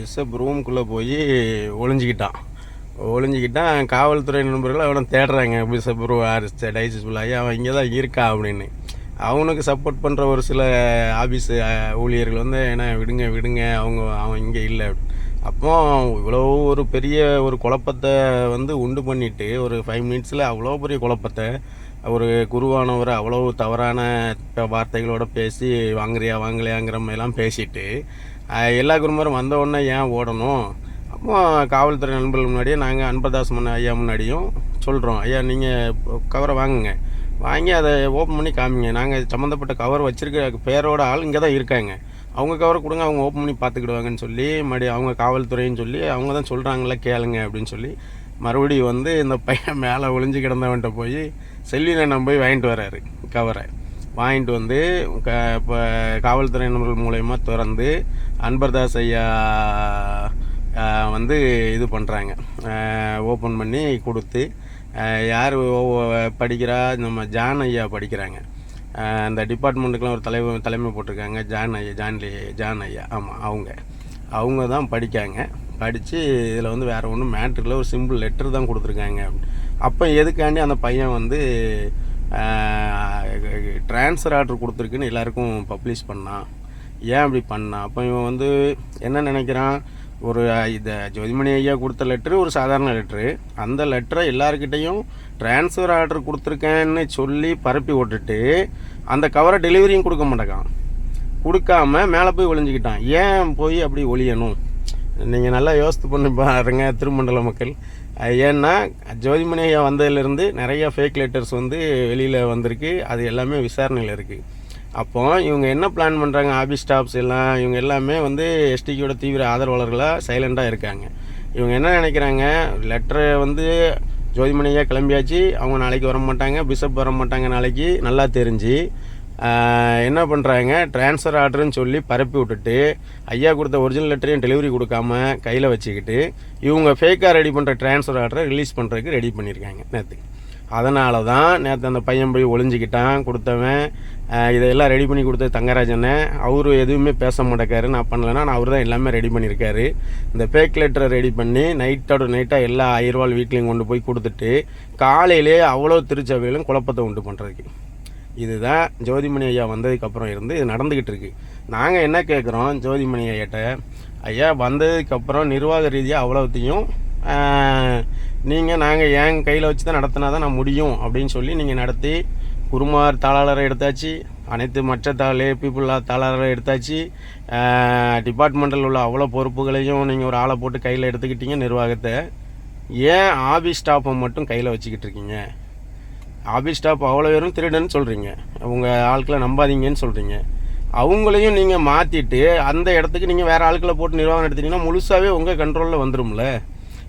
Bishop ரூமுக்குள்ளே போய் ஒளிஞ்சிக்கிட்டான். ஒளிஞ்சிக்கிட்டான் காவல்துறை நண்பர்கள் அவனை தேடுறாங்க. பிஷப் ரூ டைசிஸ் ஆகி அவன் இங்கே தான் இருக்கா அப்படின்னு. அவனுக்கு சப்போர்ட் பண்ணுற ஒரு சில ஆஃபீஸ் ஊழியர்கள் வந்து என்ன விடுங்க விடுங்க அவங்க அவன் இங்கே இல்லை. அப்போ இவ்வளோ ஒரு பெரிய ஒரு குழப்பத்தை வந்து உண்டு பண்ணிவிட்டு ஒரு ஃபைவ் மினிட்ஸில் அவ்வளோ பெரிய குழப்பத்தை ஒரு குருவானவர் அவ்வளோ தவறான வார்த்தைகளோட பேசி வாங்குறியா வாங்கலையாங்கிற மாதிரிலாம் பேசிட்டு எல்லா குருமாரும் வந்த உடனே ஏன் ஓடணும்? அப்போ காவல்துறை நண்பர்கள் முன்னாடியே நாங்கள் அன்பதாஸ் முன்ன ஐயா முன்னாடியும் சொல்கிறோம் ஐயா நீங்கள் கவரை வாங்குங்க. வாங்கி அதை ஓப்பன் பண்ணி காமிங்க. நாங்கள் சம்மந்தப்பட்ட கவர் வச்சுருக்க பேரோட ஆள் இங்கே தான் இருக்காங்க. அவங்க கவரை கொடுங்க அவங்க ஓப்பன் பண்ணி பார்த்துக்கிடுவாங்கன்னு சொல்லி மறுபடியும் அவங்க காவல்துறைன்னு சொல்லி அவங்க தான் சொல்கிறாங்களே கேளுங்க அப்படின்னு சொல்லி மறுபடியும் வந்து இந்த பையன் மேலே ஒளிஞ்சு கிடந்தவன்ட்ட போய் செல்வினண்ணன் போய் வாங்கிட்டு வராரு கவரை வாங்கிட்டு வந்து க இப்போ காவல்துறை மூலயமா திறந்து அன்பர்தாஸ் ஐயா வந்து இது பண்ணுறாங்க ஓப்பன் பண்ணி கொடுத்து யார் படிக்கிறா? நம்ம ஜான் ஐயா படிக்கிறாங்க. அந்த டிபார்ட்மெண்ட்டுக்கெலாம் ஒரு தலைவர் தலைமை போட்டிருக்காங்க. ஜான் ஐயா ஜான்லி ஜான் ஐயா. ஆமாம் அவங்க. அவங்க தான் படிக்காங்க. படித்து இதில் வந்து வேறு ஒன்றும் மேட்ரில் ஒரு சிம்பிள் லெட்டர் தான் கொடுத்துருக்காங்க. அப்போ எதுக்காண்டி அந்த பையன் வந்து ட்ரான்ஸ்ஃபர் ஆர்டர் கொடுத்துருக்குன்னு எல்லாருக்கும் பப்ளிஷ் பண்ணான் ஏன் அப்படி பண்ணான் அப்போ இவன் வந்து என்ன நினைக்கிறான்? ஒரு இதை ஜோதிமணி ஐயா கொடுத்த லெட்ரு ஒரு சாதாரண லெட்ரு அந்த லெட்டரை எல்லாருக்கிட்டேயும் ட்ரான்ஸ்ஃபர் ஆர்டர் கொடுத்துருக்கேன்னு சொல்லி பரப்பி விட்டுட்டு அந்த கவரை டெலிவரியும் கொடுக்க மாட்டேங்கான். கொடுக்காம மேலே போய் ஒளிஞ்சிக்கிட்டான். ஏன் போய் அப்படி ஒளியணும்? நீங்கள் நல்லா யோசித்து பண்ணி பாருங்க திருமண்டல மக்கள். ஏன்னா ஜோதிமணி ஐயா வந்ததுலேருந்து நிறைய ஃபேக் லெட்டர்ஸ் வந்து வெளியில் வந்திருக்கு. அது எல்லாமே விசாரணையில் இருக்குது அப்போ இவங்க என்ன பிளான் பண்ணுறாங்க ஆபீஸ் ஸ்டாஃப்ஸ் எல்லாம் இவங்க எல்லாமே வந்து எஸ்டிக்கியோட தீவிர ஆதரவாளர்களாக சைலண்ட்டாக இருக்காங்க. இவங்க என்ன நினைக்கிறாங்க? லெட்டரை வந்து ஜோதிமணியாக கிளம்பியாச்சு. அவங்க நாளைக்கு வர மாட்டாங்க பிஷப் வர மாட்டாங்க நாளைக்கு. நல்லா தெரிஞ்சு என்ன பண்ணுறாங்க ட்ரான்ஸ்ஃபர் ஆர்டர்னு சொல்லி பரப்பி விட்டுட்டு ஐயா கொடுத்த ஒரிஜினல் லெட்டரையும் டெலிவரி கொடுக்காம கையில் வச்சுக்கிட்டு இவங்க ஃபேக்காக ரெடி பண்ணுற ட்ரான்ஸ்ஃபர் ஆர்டரை ரிலீஸ் பண்ணுறதுக்கு ரெடி பண்ணியிருக்காங்க நேற்று அதனால தான் நேற்று அந்த பையன் போய் ஒளிஞ்சிக்கிட்டான் கொடுத்தவன் இதையெல்லாம் ரெடி பண்ணி கொடுத்தது தங்கராஜனை. அவர் எதுவுமே பேச மாட்டேக்காரு. நான் பண்ணலன்னா நான் அவர் தான் எல்லாமே ரெடி பண்ணியிருக்காரு இந்த ஃபேக் லெட்டரை ரெடி பண்ணி நைட்டோட நைட்டாக எல்லா ஆயிரவாள் வீட்லேயும் கொண்டு போய் கொடுத்துட்டு காலையிலே அவ்வளோ திருச்சபையிலும் குழப்பத்தை உண்டு பண்ணுறதுக்கு இதுதான் ஜோதிமணி ஐயா வந்ததுக்கப்புறம் இருந்து இது நடந்துக்கிட்டு இருக்குது நாங்கள் என்ன கேட்குறோம் ஜோதிமணி ஐயாட்ட? ஐயா வந்ததுக்கப்புறம் நிர்வாக ரீதியாக அவ்வளோத்தையும் நீங்கள் நாங்கள் என் கையில் வச்சு தான் நடத்தினா தான் நான் முடியும் அப்படின்னு சொல்லி நீங்கள் நடத்தி குருமார் தாளாளரை எடுத்தாச்சு அனைத்து மற்ற தாளே பீப்புள் தாளாளரை எடுத்தாச்சு டிபார்ட்மெண்ட்டில் உள்ள அவ்வளோ பொறுப்புகளையும் நீங்கள் ஒரு ஆளை போட்டு கையில் எடுத்துக்கிட்டீங்க நிர்வாகத்தை. ஏன் ஆபீஸ் ஸ்டாஃபை மட்டும் கையில் வச்சுக்கிட்டு இருக்கீங்க? ஆபீஸ் ஸ்டாஃப் அவ்வளோ பேரும் திருடன்னு சொல்கிறீங்க உங்கள் ஆட்களை நம்பாதீங்கன்னு சொல்கிறீங்க அவங்களையும் நீங்கள் மாற்றிட்டு அந்த இடத்துக்கு நீங்கள் வேறு ஆட்களை போட்டு நிர்வாகம் எடுத்தீங்கன்னா முழுசாகவே உங்கள் கண்ட்ரோலில் வந்துடும்ல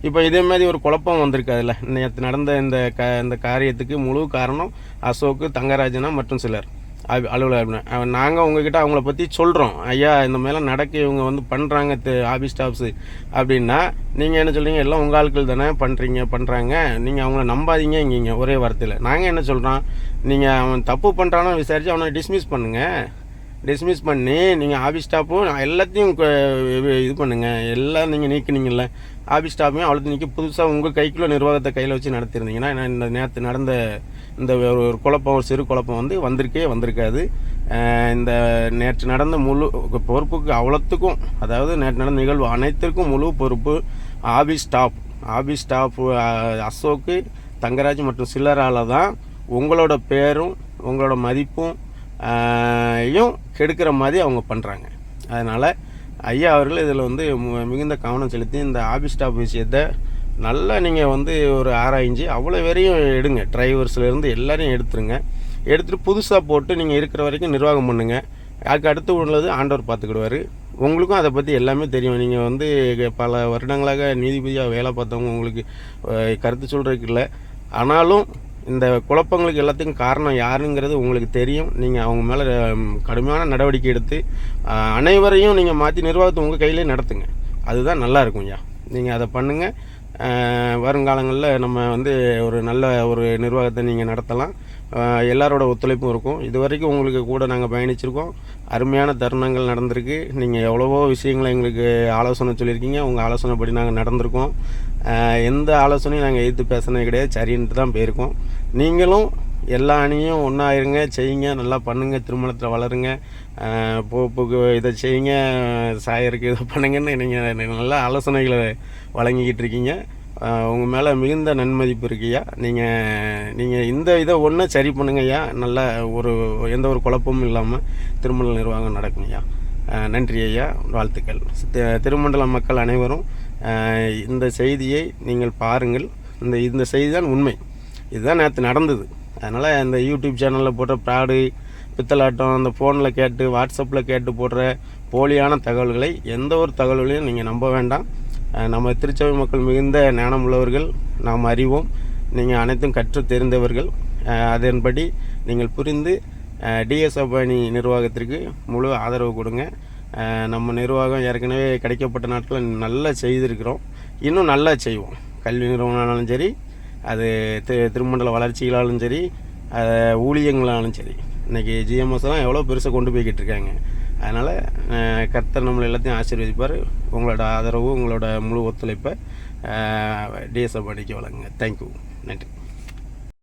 இப்போ இதே மாதிரி ஒரு குழப்பம் வந்திருக்கு அதில். நேற்று நடந்த இந்த க இந்த காரியத்துக்கு முழு காரணம் அசோக்கு தங்கராஜனா மற்றும் சிலர். அ- அலுவலர் நாங்கள் உங்ககிட்ட அவங்கள பற்றி சொல்கிறோம் ஐயா இந்த மேலே நடக்க இவங்க வந்து பண்ணுறாங்க ஆஃபீஸ் ஸ்டாஃப்ஸு அப்படின்னா நீங்கள் என்ன சொல்கிறீங்க எல்லாம் உங்கள் ஆட்கள் தானே பண்ணுறீங்க பண்ணுறாங்க நீங்கள் அவங்கள நம்பாதீங்க இங்கீங்க ஒரே வார்த்தையில். நாங்கள் என்ன சொல்கிறோம் நீங்கள் அவன் தப்பு பண்ணுறானோ விசாரித்து அவனை டிஸ்மிஸ் பண்ணுங்கள் டிஸ்மிஸ் பண்ணி நீங்கள் ஆஃபீஸ் ஸ்டாஃப்பும் எல்லாத்தையும் இது பண்ணுங்கள் எல்லாம் நீங்கள் நீக்கினீங்கல்ல. ஆஃபீஸ் ஸ்டாஃபையும் அவ்வளோ நீக்கி புதுசாக உங்கள் கைக்குள்ளே நிர்வாகத்தை கையில் வச்சு நடத்திருந்தீங்கன்னா இந்த நேற்று நடந்த இந்த ஒரு ஒரு குழப்பம் ஒரு சிறு குழப்பம் வந்து வந்திருக்கே வந்திருக்காது. இந்த நேற்று நடந்த முழு பொறுப்புக்கு அவ்வளோத்துக்கும் அதாவது நேற்று நடந்த நிகழ்வு அனைத்திற்கும் முழு பொறுப்பு office staff office staff Ashok Thangaraj மற்றும் சில்லரால் தான் உங்களோட பேரும் உங்களோட மதிப்பும் யும் கெடுக்கிற மாதிரி அவங்க பண்ணுறாங்க அதனால் ஐயா அவர்கள் இதில் வந்து மிகுந்த கவனம் செலுத்தி இந்த ஆஃபீஸ் ஸ்டாஃப் விஷயத்தை நல்லா நீங்கள் வந்து ஒரு ஆராய்ஞ்சு அவ்வளோ வரையும் எடுங்க. டிரைவர்ஸ்லேருந்து எல்லாரையும் எடுத்துருங்க. எடுத்துகிட்டு புதுசாக போட்டு நீங்கள் இருக்கிற வரைக்கும் நிர்வாகம் பண்ணுங்கள் அதுக்கு அடுத்து உள்ளது ஆண்டவர் பார்த்துக்கிடுவார். உங்களுக்கும் அதை பற்றி எல்லாமே தெரியும். நீங்கள் வந்து பல வருடங்களாக நீதிபதியாக வேலை பார்த்தவங்க உங்களுக்கு கருத்து சொல்கிறதுக்கு இல்லை. ஆனாலும் இந்த குழப்பங்களுக்கு எல்லாத்துக்கும் காரணம் யாருங்கிறது உங்களுக்கு தெரியும். நீங்கள் அவங்க மேலே கடுமையான நடவடிக்கை எடுத்து அனைவரையும் நீங்கள் மாற்றி நிர்வாகத்தை உங்கள் கையிலே நடத்துங்க. அதுதான் நல்லாயிருக்கும் ஐயா. நீங்கள் அதை பண்ணுங்கள் வருங்காலங்களில் நம்ம வந்து ஒரு நல்ல ஒரு நிர்வாகத்தை நீங்கள் நடத்தலாம். எல்லாரோட ஒத்துழைப்பும் இருக்கும். இது வரைக்கும் உங்களுக்கு கூட நாங்கள் பயணிச்சிருக்கோம். அருமையான தருணங்கள் நடந்திருக்கு. நீங்கள் எவ்வளவோ விஷயங்களை எங்களுக்கு ஆலோசனை சொல்லியிருக்கீங்க. உங்கள் ஆலோசனைப்படி நாங்கள் நடந்திருக்கோம். எந்த ஆலோசனையும் நாங்கள் எதிர்த்து பேசினது கிடையாது. சரின்ட்டு தான் போயிருக்கோம். நீங்களும் எல்லா அணியும் ஒன்றாயிருங்க செய்யுங்க நல்லா பண்ணுங்கள் திருமணத்தில் வளருங்க. போப்புக்கு இதை செய்யுங்க சாயருக்கு இதை பண்ணுங்கன்னு நீங்கள் நல்ல ஆலோசனைகளை வழங்கிக்கிட்டு இருக்கீங்க. உங்கள் மேலே மிகுந்த நன்மதிப்பு இருக்குய்யா நீங்கள் நீங்கள் இந்த இதை ஒன்று சரி பண்ணுங்கய்யா நல்ல ஒரு எந்த ஒரு குழப்பமும் இல்லாமல் திருமண நிர்வாகம் நடக்குங்கய்யா நன்றி ஐயா. வாழ்த்துக்கள். திருமண்டல மக்கள் அனைவரும் இந்த செய்தியை நீங்கள் பாருங்கள். இந்த இந்த செய்தி தான் உண்மை. இதுதான் நேற்று நடந்தது. அதனால் இந்த யூடியூப் சேனலில் போட்ட ப்ராடு பித்தலாட்டம் அந்த ஃபோனில் கேட்டு வாட்ஸ்அப்பில் கேட்டு போடுற போலியான தகவல்களை எந்த ஒரு தகவல்களையும் நீங்கள் நம்ப வேண்டாம். நம்ம திருச்சபை மக்கள் மிகுந்த ஞானம் உள்ளவர்கள் நாம் அறிவோம். நீங்கள் அனைத்தும் கற்று தெரிந்தவர்கள். அதன்படி நீங்கள் புரிந்து டிஎஸ்எஃப் அணி நிர்வாகத்திற்கு முழு ஆதரவு கொடுங்க. நம்ம நிர்வாகம் ஏற்கனவே கிடைக்கப்பட்ட நாட்களில் நல்லா செய்திருக்கிறோம். இன்னும் நல்லா செய்வோம். கல்வி நிறுவனம்னாலும் சரி அது தி- திருமண்டல வளர்ச்சிகளாலும் சரி ஊழியங்களாலும் சரி. இன்றைக்கி ஜிஎம்எஸ்லாம் எவ்வளோ பெருசாக கொண்டு போய்கிட்டு இருக்காங்க அதனால் கர்த்தர் நம்மளை எல்லாத்தையும் ஆசீர்வதிப்பார். உங்களோட ஆதரவு உங்களோட முழு ஒத்துழைப்பை டிஎஸ்எஃப் அடிக்க வழங்குங்க. தேங்க்யூ நன்றி.